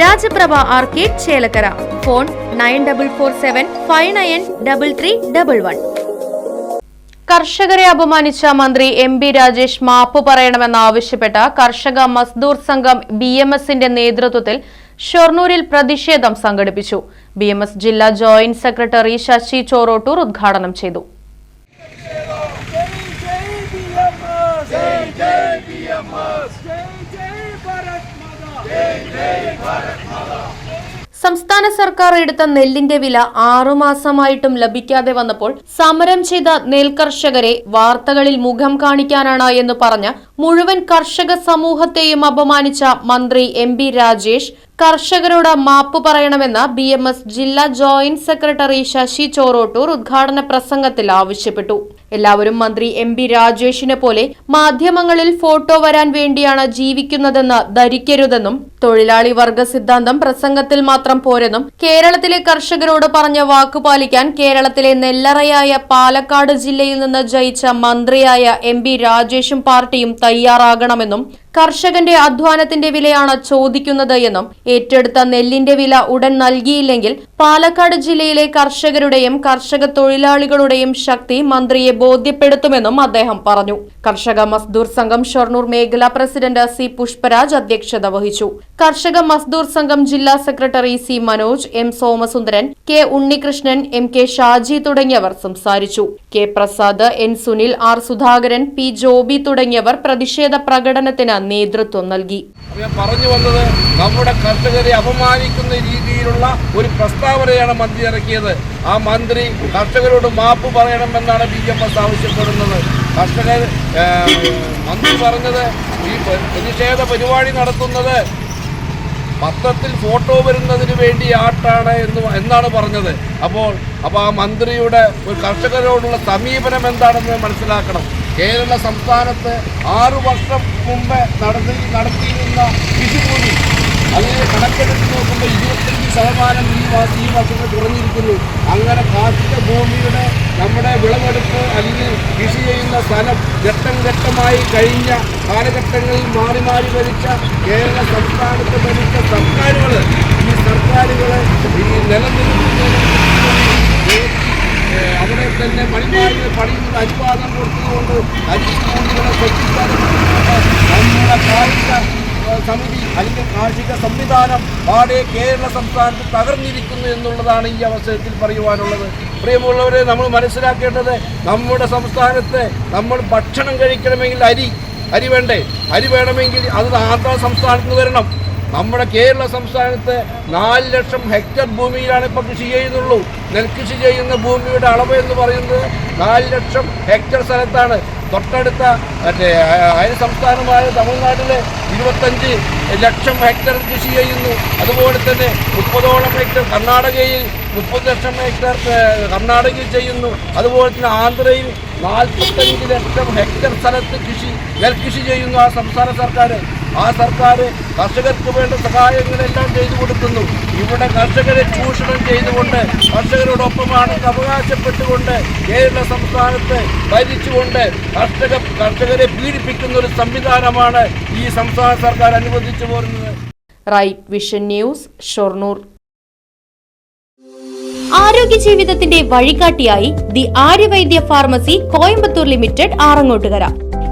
Rajaprabha arcade Chelakkara. Phone nine double four seven five nine double three double one. കർഷകരെ അപമാനിച്ച മന്ത്രി M B Rajesh മാപ്പ് പറയണമെന്നാവശ്യപ്പെട്ട കർഷക മസ്ദൂർ സംഘം ബി എം എസിന്റെ നേതൃത്വത്തിൽ ഷൊർണൂരിൽ പ്രതിഷേധം സംഘടിപ്പിച്ചു. ബി എം എസ് ജില്ലാ ജോയിന്റ് സെക്രട്ടറി ശശി ചോറോട്ടൂർ ഉദ്ഘാടനം ചെയ്തു. സംസ്ഥാന സർക്കാർ എടുത്ത നെല്ലിന്റെ വില ആറുമാസമായിട്ടും ലഭിക്കാതെ വന്നപ്പോൾ സമരം ചെയ്ത നെൽകർഷകരെ വാർത്തകളിൽ മുഖം കാണിക്കാനാണ് എന്ന് പറഞ്ഞ മുഴുവൻ കർഷക സമൂഹത്തെയും അപമാനിച്ച മന്ത്രി എം ബി രാജേഷ് കർഷകരോട് മാപ്പ് പറയണമെന്ന് ബി ജില്ലാ ജോയിന്റ് സെക്രട്ടറി ശശി ചോറോട്ടൂർ ഉദ്ഘാടന പ്രസംഗത്തിൽ ആവശ്യപ്പെട്ടു. എല്ലാവരും മന്ത്രി എം ബി രാജേഷിനെ പോലെ മാധ്യമങ്ങളിൽ ഫോട്ടോ വരാൻ വേണ്ടിയാണ് ജീവിക്കുന്നതെന്ന് ധരിക്കരുതെന്നും തൊഴിലാളി വർഗ സിദ്ധാന്തം പ്രസംഗത്തിൽ മാത്രം പോരെന്നും കേരളത്തിലെ കർഷകരോട് പറഞ്ഞ വാക്ക് പാലിക്കാൻ കേരളത്തിലെ നെല്ലറയായ പാലക്കാട് ജില്ലയിൽ നിന്ന് ജയിച്ച മന്ത്രിയായ എം രാജേഷും പാർട്ടിയും തയ്യാറാകണമെന്നും കർഷകന്റെ അധ്വാനത്തിന്റെ വിലയാണ് ചോദിക്കുന്നത് എന്നും ഏറ്റെടുത്ത നെല്ലിന്റെ വില ഉടൻ നൽകിയില്ലെങ്കിൽ പാലക്കാട് ജില്ലയിലെ കർഷകരുടെയും കർഷക തൊഴിലാളികളുടെയും ശക്തി മന്ത്രിയെ ബോധ്യപ്പെടുത്തുമെന്നും അദ്ദേഹം പറഞ്ഞു. കർഷക മസ്ദൂർ സംഘം ഷൊർണൂർ മേഖലാ പ്രസിഡന്റ് സി പുഷ്പരാജ് അധ്യക്ഷത വഹിച്ചു. കർഷക മസ്ദൂർ സംഘം ജില്ലാ secretary C Manoj M Somasundaran K Unnikrishnan M K Shaji തുടങ്ങിയവർ സംസാരിച്ചു. K Prasad N Sunil R Sudhakaran P Joby തുടങ്ങിയവർ പ്രതിഷേധ പ്രകടനത്തിന് നേതൃത്വം നൽകി. പറഞ്ഞു വന്നത് നമ്മുടെ കർഷകരെ അപമാനിക്കുന്ന രീതിയിലുള്ള ഒരു പ്രസ്താവനയാണ് മന്ത്രി ഇറക്കിയത്. ആ മന്ത്രി കർഷകരോട് മാപ്പ് പറയണമെന്നാണ് ബി എം എസ് ആവശ്യപ്പെടുന്നത്. കർഷകർ മന്ത്രി പറഞ്ഞത് ഈ പ്രതിഷേധ പരിപാടി നടത്തുന്നത് പത്രത്തിൽ ഫോട്ടോ വരുന്നതിന് വേണ്ടി ആട്ടാണ് എന്ന് എന്നാണ് പറഞ്ഞത്. അപ്പോൾ അപ്പോൾ ആ മന്ത്രിയുടെ ഒരു കർഷകരോടുള്ള സമീപനം എന്താണെന്ന് മനസ്സിലാക്കണം. കേരള സംസ്ഥാനത്ത് ആറു വർഷം മുമ്പ് നടത്തി നടത്തിയിരുന്ന കൃഷിഭൂമി അല്ലെങ്കിൽ കണക്കെടുത്ത് നോക്കുമ്പോൾ ഇരുപത്തഞ്ച് ശതമാനം ഈ മാസം ഈ വർഷത്തിൽ കുറഞ്ഞിരിക്കുന്നു. അങ്ങനെ കാർഷിക ഭൂമിയുടെ നമ്മുടെ വിളവെടുപ്പ് അല്ലെങ്കിൽ കൃഷി ചെയ്യുന്ന സ്ഥലം ഘട്ടം ഘട്ടമായി കഴിഞ്ഞ കാലഘട്ടങ്ങളിൽ മാറി മാറി ഭരിച്ച കേരള സംസ്ഥാനത്ത് ഭരിച്ച സർക്കാരുകൾ ഈ സർക്കാരുകൾ ഈ നിലനിൽക്കുന്നതിന് ഏഹ് അവിടെ തന്നെ പണിമാരി പണിയുന്ന അനുവാദം കൊടുത്തുകൊണ്ട് അരിഭൂമികളെ ശ്രദ്ധിക്കാനും നമ്മുടെ കാർഷിക ഏഹ് സമിതി അല്ലെങ്കിൽ കാർഷിക സംവിധാനം പാടെ കേരള സംസ്ഥാനത്ത് തകർന്നിരിക്കുന്നു എന്നുള്ളതാണ് ഈ അവസരത്തിൽ പറയുവാനുള്ളത്. പ്രിയമുള്ളവരെ നമ്മൾ മനസ്സിലാക്കേണ്ടത് നമ്മുടെ സംസ്ഥാനത്തെ നമ്മൾ ഭക്ഷണം കഴിക്കണമെങ്കിൽ അരി അരി വേണ്ടേ? അരി വേണമെങ്കിൽ അത് ആന്ധ്ര സംസ്ഥാനത്ത് വരണം. നമ്മുടെ കേരള സംസ്ഥാനത്ത് നാല് ലക്ഷം ഹെക്ടർ ഭൂമിയിലാണ് ഇപ്പോൾ കൃഷി ചെയ്യുന്നുള്ളൂ. നെൽകൃഷി ചെയ്യുന്ന ഭൂമിയുടെ അളവ് എന്ന് പറയുന്നത് നാല് ലക്ഷം ഹെക്ടർ സ്ഥലത്താണ്. തൊട്ടടുത്ത മറ്റേ അയൽ സംസ്ഥാനമായ തമിഴ്നാട്ടിലെ ഇരുപത്തഞ്ച് ലക്ഷം ഹെക്ടർ കൃഷി ചെയ്യുന്നു. അതുപോലെ തന്നെ മുപ്പതോളം ഹെക്ടർ കർണാടകയിൽ മുപ്പത് ലക്ഷം ഹെക്ടർ കർണാടകയിൽ ചെയ്യുന്നു. അതുപോലെ തന്നെ ആന്ധ്രയിൽ നാൽപ്പത്തഞ്ച് ലക്ഷം ഹെക്ടർ സ്ഥലത്ത് കൃഷി നെൽകൃഷി ചെയ്യുന്നു ആ സംസ്ഥാന സർക്കാർ ആ സർക്കാർ കർഷകർക്ക് വേണ്ട സഹായങ്ങളെല്ലാം ചെയ്തു കൊടുക്കുന്നു. ഇവിടെ കർഷകരെ ചൂഷണം ചെയ്തുകൊണ്ട് കർഷകരോടൊപ്പമാണ് അവകാശപ്പെട്ടുകൊണ്ട് കേരള സംസ്ഥാനത്ത് ഭരിച്ചുകൊണ്ട് കർഷക കർഷകരെ പീഡിപ്പിക്കുന്ന ഒരു സംവിധാനമാണ് ഈ സംസ്ഥാന സർക്കാർ അനുവദിച്ചു പോരുന്നത്. Right vision news Shoranur. ആരോഗ്യ ജീവിതത്തിന്റെ വഴികാട്ടിയായി the Aryavaidya pharmacy Coimbatore limited Arangottukara.